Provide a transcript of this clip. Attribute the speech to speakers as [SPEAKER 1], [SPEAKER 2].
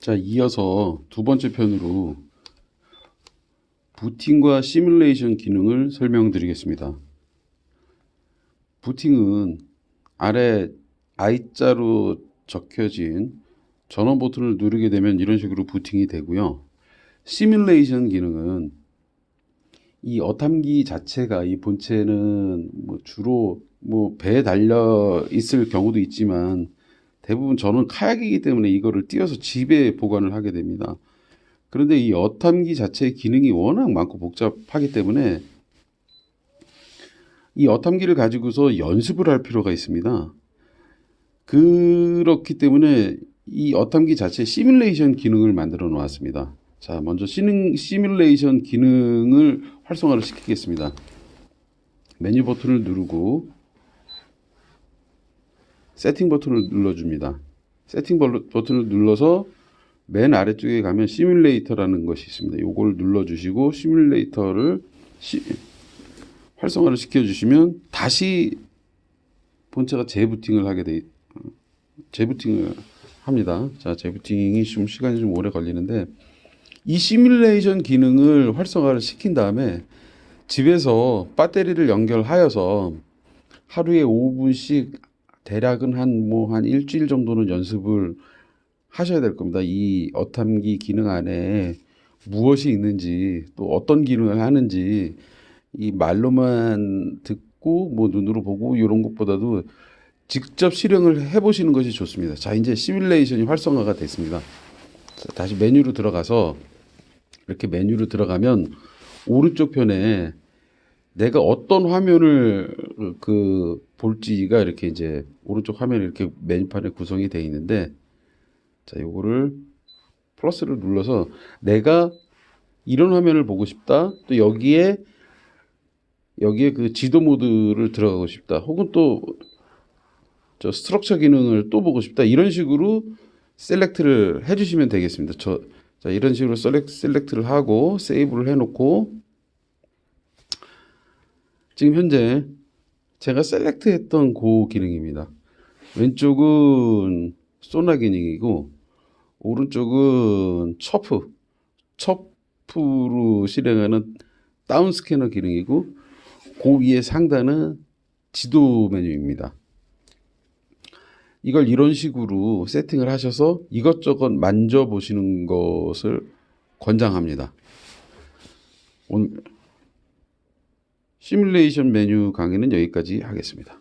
[SPEAKER 1] 자, 이어서 두 번째 편으로 부팅과 시뮬레이션 기능을 설명드리겠습니다. 부팅은 아래 I자로 적혀진 전원 버튼을 누르게 되면 이런 식으로 부팅이 되고요. 시뮬레이션 기능은 이 어탐기 자체가 이 본체는 뭐 주로 뭐 배에 달려 있을 경우도 있지만 대부분 저는 카약이기 때문에 이거를 띄어서 집에 보관을 하게 됩니다. 그런데 이 어탐기 자체의 기능이 워낙 많고 복잡하기 때문에 이 어탐기를 가지고서 연습을 할 필요가 있습니다. 그렇기 때문에 이 어탐기 자체 시뮬레이션 기능을 만들어 놓았습니다. 자, 먼저 시뮬레이션 기능을 활성화를 시키겠습니다. 메뉴 버튼을 누르고 세팅 버튼을 눌러줍니다. 세팅 버- 버튼을 눌러서 맨 아래쪽에 가면 시뮬레이터라는 것이 있습니다. 요걸 눌러주시고 시뮬레이터를 시- 활성화를 시켜주시면 다시 본체가 재부팅을 하게 돼, 재부팅을 합니다. 자, 재부팅이 좀 시간이 좀 오래 걸리는데 이 시뮬레이션 기능을 활성화를 시킨 다음에 집에서 배터리를 연결하여서 하루에 5분씩 대략은 한뭐 한 일주일 정도는 연습을 하셔야 될 겁니다. 이 어탐기 기능 안에 무엇이 있는지 또 어떤 기능을 하는지 이 말로만 듣고 뭐 눈으로 보고 이런 것보다도 직접 실행을 해보시는 것이 좋습니다. 자, 이제 시뮬레이션이 활성화가 됐습니다. 자, 다시 메뉴로 들어가서 이렇게 메뉴로 들어가면 오른쪽 편에 내가 어떤 화면을 그 볼지가 이렇게 이제 오른쪽 화면에 이렇게 메뉴판에 구성이 되어 있는데 자, 요거를 플러스를 눌러서 내가 이런 화면을 보고 싶다. 또 여기에 여기에 그 지도 모드를 들어가고 싶다. 혹은 또 저 스트럭처 기능을 또 보고 싶다. 이런 식으로 셀렉트를 해 주시면 되겠습니다. 저 자, 이런 식으로 셀렉, 셀렉트를 하고 세이브를 해 놓고 지금 현재 제가 셀렉트 했던 그 기능입니다. 왼쪽은 소나 기능이고 오른쪽은 첩프 첩프로 실행하는 다운 스캐너 기능이고 그 위에 상단은 지도 메뉴입니다. 이걸 이런 식으로 세팅을 하셔서 이것저것 만져보시는 것을 권장합니다. 오늘 시뮬레이션 메뉴 강의는 여기까지 하겠습니다.